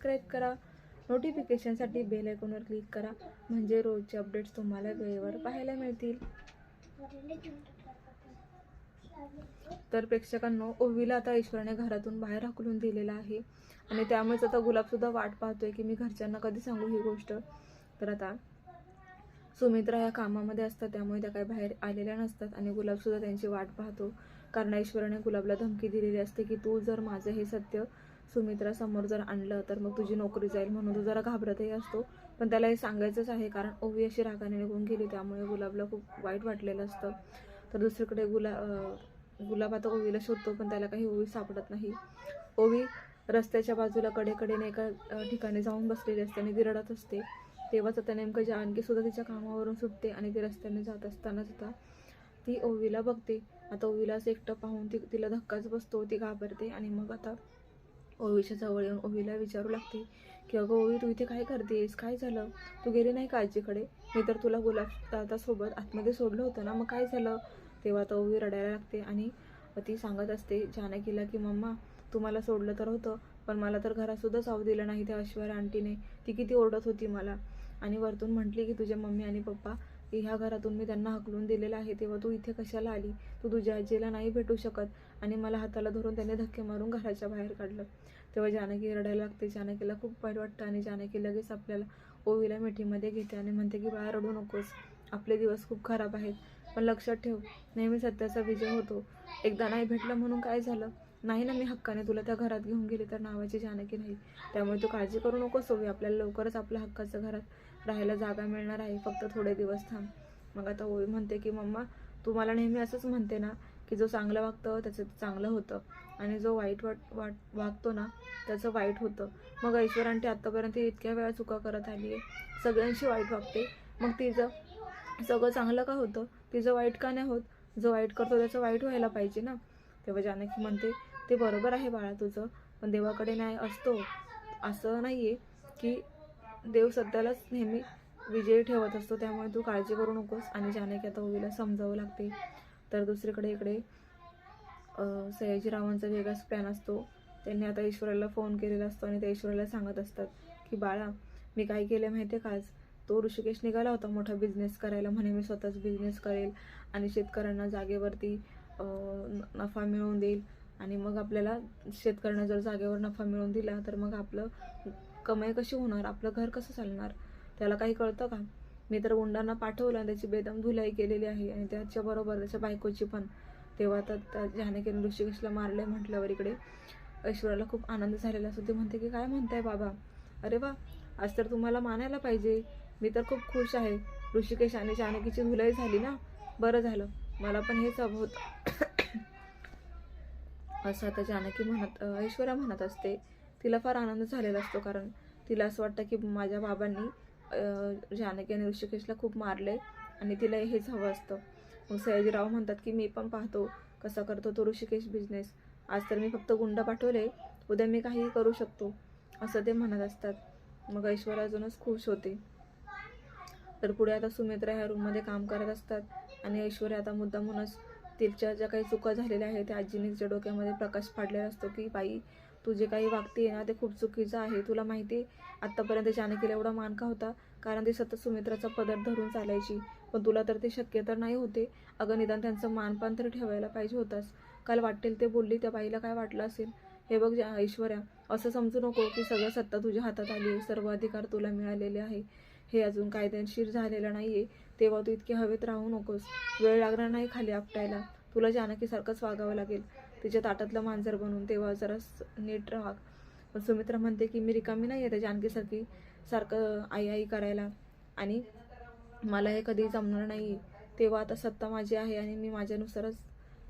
Subscribe करा. नोटिफिकेशनसाठी bell आयकॉनवर click करा. म्हणजे रोजचे अपडेट्स तुम्हाला वेळेवर पाहायला मिळतील. तर प्रेक्षकांनो ओवीला आता ईश्वराने घरातून बाहेर हाकलून दिलेला आहे. आणि त्यामुळेच आता गुलाबसुद्धा वाट पाहतोय की मी घरच्यांना कधी सांगू ही गोष्ट. तर आता सुमित्रा ह्या कामामध्ये असतात त्यामुळे त्या काही बाहेर आलेल्या नसतात आणि गुलाबसुद्धा त्यांची वाट पाहतो. कारण ईश्वराने गुलाबला धमकी दिलेली असते की तू जर माझं हे सत्य सुमित्रा समोर जर आणलं तर मग तुझी नोकरी जाईल म्हणून तो जरा घाबरतही असतो. पण त्याला हे सांगायचंच आहे कारण ओवी अशी रागाने निघून गेली त्यामुळे गुलाबला खूप वाईट वाटलेलं असतं. तर दुसरीकडे गुला गुलाब आता ओवीला शोधतो पण त्याला काही ओवी सापडत नाही. ओवी रस्त्याच्या बाजूला कडेकडेने एका ठिकाणी जाऊन बसलेली असते आणि ती रडत असते. तेव्हाच आता नेमकं जानकी सुद्धा तिच्या कामावरून सुटते आणि ती रस्त्याने जात असतानाच सुद्धा ती ओवीला बघते. आता ओवीला असं एकटं पाहून ती तिला धक्काच बसतो ती घाबरते आणि मग आता ओवीच्या जवळ येऊन ओवीला विचारू लागते की अगं ओवी तू इथे काय करतेस? काय झालं? तू गेली नाही का आजीकडे मी तर तुला गुलाब दादासोबत आतमध्ये सोडलं होतं ना मग काय झालं? तेव्हा तर ओवी रडायला लागते आणि ती सांगत असते जानकीला की मम्मा तुम्हाला सोडलं तर होतं पण मला तर घरातसुद्धा जाऊ दिलं नाही त्या ऐश्वर्या आंटीने ती किती ओरडत होती मला. आणि वरतून म्हटली की तुझ्या मम्मी आणि पप्पा ह्या घरातून मी त्यांना हकलून दिलेलं आहे तेव्हा तू इथे कशाला आली? तू तुझ्या आजीला नाही भेटू शकत. आणि मला हाताला धरून त्याने धक्के मारून घराच्या बाहेर काढलं. तेव्हा जानकी रडायला लागते. जानकीला खूप वाईट वाटतं आणि जानकी लगेच आपल्याला ओवीला मिठीमध्ये घेते आणि म्हणते की बाहेर रडू नकोस. आपले दिवस खूप खराब आहेत. पण लक्षात ठेव नेहमी सत्याचा विजय होतो. एकदा नाही भेटलं म्हणून काय झालं? नाही ना मी हक्काने तुला त्या घरात घेऊन गेले तर नावाची जानकी नाही. त्यामुळे तू काळजी करू नकोस ओवी. आपल्याला लवकरच आपल्या हक्काचं घरात राहायला जागा मिळणार आहे. फक्त थोडे दिवस थांब. मग आता ओवी म्हणते की मम्मा तू मला नेहमी असंच म्हणते ना की जो चांगलं वागतं त्याचं चांगलं होतं. आणि जो वाईट वाट वाट वागतो ना त्याचं वाईट होतं. मग ऐश्वर आत्तापर्यंत इतक्या वेळा चुका करत आली आहे सगळ्यांशी वाईट वागते. मग तिचं सगळं चांगलं का होतं? तिचं वाईट का नाही होत? जो वाईट करतो त्याचं वाईट व्हायला पाहिजे ना. तेव्हा जानकी म्हणते ते बरोबर आहे बाळा तुझं पण देवाकडे नाही असतो. असं नाही आहे की देव सध्यालाच नेहमी विजयी ठेवत असतो त्यामुळे तू काळजी करू नकोस आणि जानकी आता ओवीला समजावं लागते. तर दुसरीकडे इकडे सयाजीरावांचा वेगळाच प्लॅन असतो त्यांनी आता ईश्वराला फोन केलेला असतो आणि त्या ईश्वराला सांगत असतात की बाळा मी काय केलं माहिती आहे काच तो ऋषिकेश निघाला होता मोठा बिझनेस करायला म्हणे मी स्वतःच बिझनेस करेल आणि शेतकऱ्यांना जागेवरती न- नफा मिळवून देईल आणि मग आपल्याला शेतकऱ्यांना जर जागेवर नफा मिळवून दिला तर मग आपलं कमाई कशी होणार आपलं घर कसं चालणार त्याला काही कळतं का? मी तर गुंडांना पाठवलं आणि त्याची बेदम धुलाई केलेली आहे आणि त्याच्याबरोबर त्याच्या बायकोची पण. तेव्हा तर त्या जानकीने ऋषिकेशला मारले म्हटल्यावर इकडे. ऐश्वर्याला खूप आनंद झालेला असतो. ते म्हणते की काय म्हणताय बाबा? अरे वा आज तर तुम्हाला मानायला पाहिजे. मी तर खूप खुश आहे. ऋषिकेश आणि जानकीची धुलाई झाली ना? बरं झालं. मला पण हेच हवं होतं. असं आता जानकी म्हणत ऐश्वर्या म्हणत असते. तिला फार आनंद झालेला असतो कारण तिला असं वाटतं की माझ्या बाबांनी जानकी आणि ऋषिकेशला खूप मारले आणि तिला हेच हवं असतं. मग सयाजीराव म्हणतात की मी पण पाहतो कसा करतो तो ऋषिकेश बिझनेस आज तर मी फक्त गुंड पाठवले उद्या मी काहीही करू शकतो. असं ते म्हणत असतात. मग ऐश्वर्या अजूनच खुश होते. तर पुढे आता सुमित्रा ह्या रूममध्ये काम करत असतात आणि ऐश्वर्या आता मुद्दामूनच तिच्या ज्या काही चुका झालेल्या आहेत त्या आजीने तिच्या डोक्यामध्ये प्रकाश पाडलेला असतो की बाई तू जे काही वागते ना ते खूप चुकीचं आहे. तुला माहिती आहे आत्तापर्यंत जानकीला एवढा मान का होता? कारण ती सतत सुमित्राचा पदर धरून चालायची. पण तुला तर ते शक्य तर नाही होते. अगं निदान त्यांचं मानपान तर ठेवायला पाहिजे होतास. काल वाटेल ते बोलली त्या बाईला काय वाटलं असेल? हे बघ ज्या ऐश्वर्या असं समजू नको की सगळं सत्ता तुझ्या हातात आली आहे. सर्व अधिकार तुला मिळालेले आहे. हे अजून कायदेशीर झालेलं नाही आहे तेव्हा तू इतके हवेत राहू नकोस. वेळ लागणार नाही खाली आपटायला. तुला जानकीसारखंच वागावं लागेल. तिच्या ताटातलं मांजर बनून तेव्हा जरा नीट राहा. पण सुमित्रा म्हणते की मी रिकामी नाही आहे त्या आणखीसारखी सारखं आई आई करायला. आणि मला हे कधी जमणार नाही. तेव्हा आता सत्ता माझी आहे आणि मी माझ्यानुसारच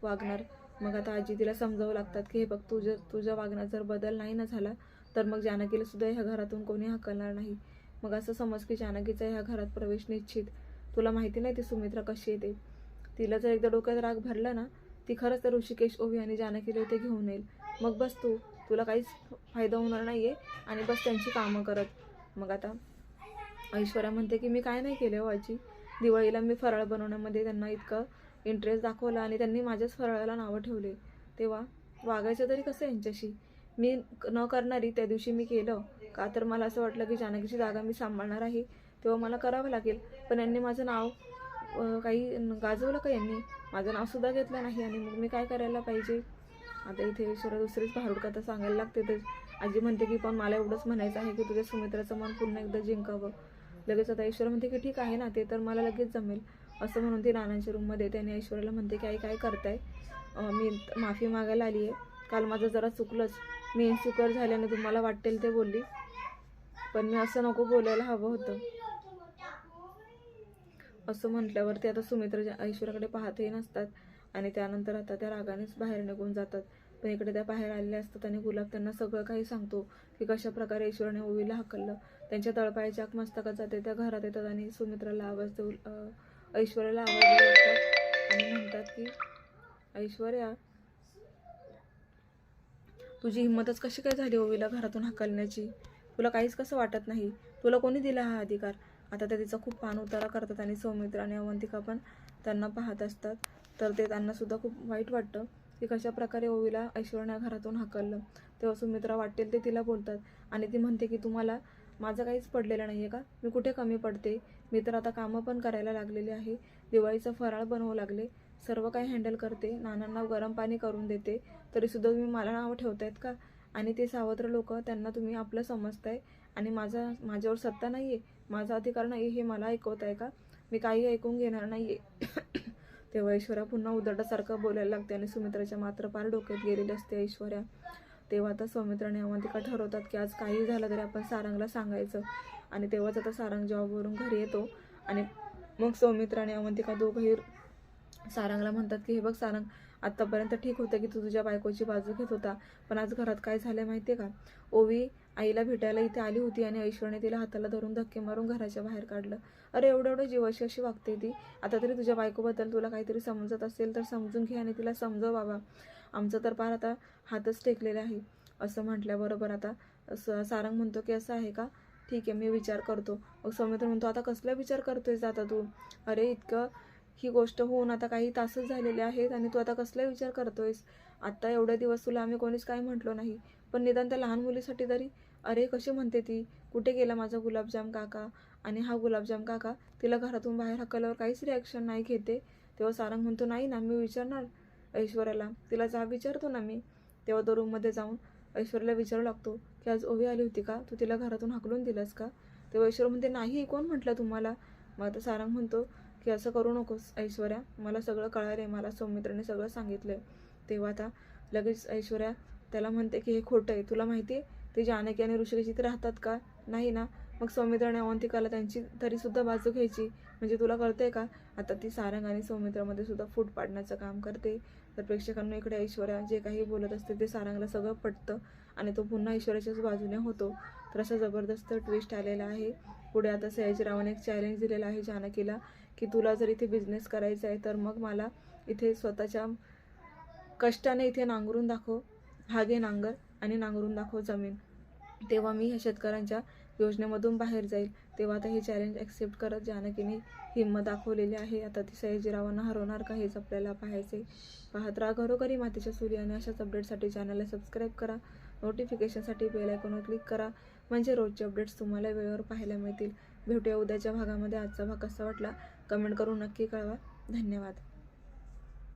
वागणार. मग आता आजी तिला समजावं लागतात की हे बघ तुझं तुझ्या वागण्यात जर बदल नाही ना झाला तर मग जानकीला सुद्धा ह्या घरातून कोणी हकलणार नाही. मग असं समज की जानकीचा ह्या घरात प्रवेश निश्चित. तुला माहिती नाही ती सुमित्रा कशी येते तिला जर एकदा डोक्यात राग भरला ना ती खरंच तर ऋषिकेश ओवी आणि जानकीला ते घेऊन येईल. मग बस तू तुला काहीच फायदा होणार नाही आहे आणि बस त्यांची कामं करत. मग आता ऐश्वर्या म्हणते की मी काय नाही केलं हो आजी. दिवाळीला मी फराळ बनवण्यामध्ये त्यांना इतकं इंटरेस्ट दाखवला आणि त्यांनी माझ्याच फराळाला नावं ठेवले. तेव्हा वागायचं तरी कसं यांच्याशी? मी न करणारी त्या दिवशी मी केलं. का तर मला असं वाटलं की जानकीची जागा मी सांभाळणार आहे. तेव्हा मला करावं लागेल. पण यांनी माझं नाव काही गाजवलं का यांनी? माझं नावसुद्धा घेतलं नाही आणि मग मी काय करायला पाहिजे? आता इथे सुद्धा दुसरीच भारूड कथा सांगायला लागते तर आजी म्हणते की पण मला एवढंच म्हणायचं आहे की तुझ्या सुमित्राचं मन पुन्हा एकदा जिंकावं. लगेच आता ईश्वर म्हणते की ठीक आहे ना ते तर मला लगेच जमेल. असं म्हणून ती नानांच्या रूममध्ये येते आणि ऐश्वर्याला म्हणते की आई काय करताय? मी माफी मागायला आली आहे काल माझं जरा चुकलंच. मी इन्सिक्युअर झाल्याने तुम्हाला वाटेल ते बोलली. पण मी असं नको बोलायला हवं होतं. असं म्हटल्यावरती आता सुमित्र ज्या- ऐश्वर्याकडे पाहतही नसतात. आणि त्यानंतर आता त्या रागानेच बाहेर निघून जातात. पण इकडे त्या बाहेर आलेल्या असतात आणि गुलाब त्यांना सगळं काही सांगतो की कशा प्रकारे ऐश्वर्याने ओवीला हकललं. त्यांच्या तळपायाच्या मस्तकात जाते त्या घरात येतात आणि सुमित्राला आवाज देऊ ऐश्वर्याला आवाज देऊ आणि म्हणतात की ऐश्वर्या तुझी हिंमतच कशी काय झाली ओवीला घरातून हकलण्याची? तुला काहीच कसं वाटत नाही? तुला कोणी दिला हा अधिकार? आता ते तिचा खूप पान उतारा करतात आणि सौमित्र आणि अवंतिका पण त्यांना पाहत असतात. तर ते त्यांनासुद्धा खूप वाईट वाटतं की कशा प्रकारे ओवीला ऐश्वर्या घरातून हाकललं. तेव्हा सुमित्रा वाटेल ते तिला बोलतात आणि ती म्हणते की तुम्हाला माझं काहीच पडलेलं नाही आहे का? मी कुठे कमी पडते? मी तर आता कामं पण करायला लागलेली आहे. दिवाळीचं फराळ बनवू लागले. सर्व काही हँडल करते. नानांना गरम पाणी करून देते. तरीसुद्धा तुम्ही मला नावं ठेवतायत का? आणि ते सावत्र लोक त्यांना तुम्ही आपलं समजताय आणि माझा माझ्यावर सत्ता नाही आहे माझा अधिकार नाही हे मला ऐकवत आहे का? मी काही ऐकून घेणार नाही आहे तेव्हा ऐश्वर्या पुन्हा उदडासारखं बोलायला लागते आणि सुमित्राच्या मात्र पार डोक्यात गेलेली असते ऐश्वर्या. तेव्हा आता सौमित्राने अवंतिका ठरवतात की आज काही झालं तरी आपण सारंगला सांगायचं. आणि तेव्हाच आता सारंग जॉबवरून घरी येतो. आणि मग सौमित्राने आणि अवंतिका दोघंही सारंगला म्हणतात की हे बघ सारंग आत्तापर्यंत ठीक होतं की तू तुझ्या बायकोची बाजू घेत होता पण आज घरात काय झालं माहिती आहे का? ओवी आईला भेटायला इथे आली होती आणि ऐश्वर्याने तिला हाताला धरून धक्के मारून घराच्या बाहेर काढलं. अरे एवढं एवढं जीवाशी अशी वागते ती. आता तरी तुझ्या बायकोबद्दल तुला काहीतरी समजत असेल तर समजून घे आणि तिला समजव बाबा. आमचं तर पार आता हातच टेकलेला आहे असं म्हटल्याबरोबर आता स- सारंग म्हणतो की असं आहे का? ठीक आहे मी विचार करतो. मग सौमित्र म्हणतो आता कसला विचार करतोयस आता तू? अरे इतकं ही गोष्ट होऊन आता काही तासच झालेले आहेत आणि तू आता कसला विचार करतोयस? आत्ता एवढे दिवस तुला आम्ही कोणीच काही म्हटलो नाही. पण निदान त्या लहान मुलीसाठी तरी? अरे कशी म्हणते ती? कुठे गेला माझा गुलाबजाम काका? आणि हा गुलाबजाम काका तिला घरातून बाहेर हाकल्यावर काहीच रिॲक्शन नाही घेते? तेव्हा सारंग म्हणतो नाही ना मी विचारणार ऐश्वर्याला. तिला जा विचारतो ना मी. तेव्हा तो रूममध्ये जाऊन ऐश्वर्याला विचारू लागतो की आज ओवी आली होती का? तू तिला घरातून हाकलून दिलंस का? तेव्हा ऐश्वर म्हणते नाही कोण म्हटलं तुम्हाला? मग आता सारंग म्हणतो की असं करू नकोस ऐश्वर्या. मला सगळं कळालं आहे मला सौमित्राने सगळं सांगितलं. आहे तेव्हा आता लगेच ऐश्वर्या त्याला म्हणते की हे खोटं आहे. तुला माहिती आहे ते जानकी आणि ऋषिकेश इथे राहतात का? नाही ना. मग सौमित्राने अवंतिकाला त्यांची तरीसुद्धा बाजू घ्यायची. म्हणजे तुला कळतंय का? आता ती सारंग आणि सौमित्रामध्ये सुद्धा फूट पाडण्याचं काम करते. तर प्रेक्षकांना इकडे ऐश्वर्या जे काही बोलत असते ते सारंगला सगळं पटतं आणि तो पुन्हा ऐश्वर्याच्याच बाजूने होतो. तर असा जबरदस्त ट्विस्ट आलेला आहे. पुढे आता सयाजीरावाने एक चॅलेंज दिलेला आहे जानकीला की तुला जर इथे बिझनेस करायचा आहे तर मग मला इथे स्वतःच्या कष्टाने इथे नांगरून दाखव हा घे नांगर आणि नांगरून दाखव जमीन. तेव्हा मी ह्या शेतकऱ्यांच्या योजनेमधून बाहेर जाईल. तेव्हा आता हे चॅलेंज ॲक्सेप्ट करत जानकीने हिंमत दाखवलेली आहे. आता ती सयाजीरावांना हरवणार का हेच आपल्याला पाहायचे पाहत राहा घरोघरी मातीच्या चुली आणि अशाच अपडेटसाठी चॅनलला सबस्क्राईब करा. नोटिफिकेशनसाठी बेल आयकॉनवर क्लिक करा. म्हणजे रोजचे अपडेट्स तुम्हाला वेळेवर पाहायला मिळतील. भेटूया उद्याच्या भागामध्ये. आजचा भाग कसा वाटला? कमेंट करून नक्की कळवा. धन्यवाद.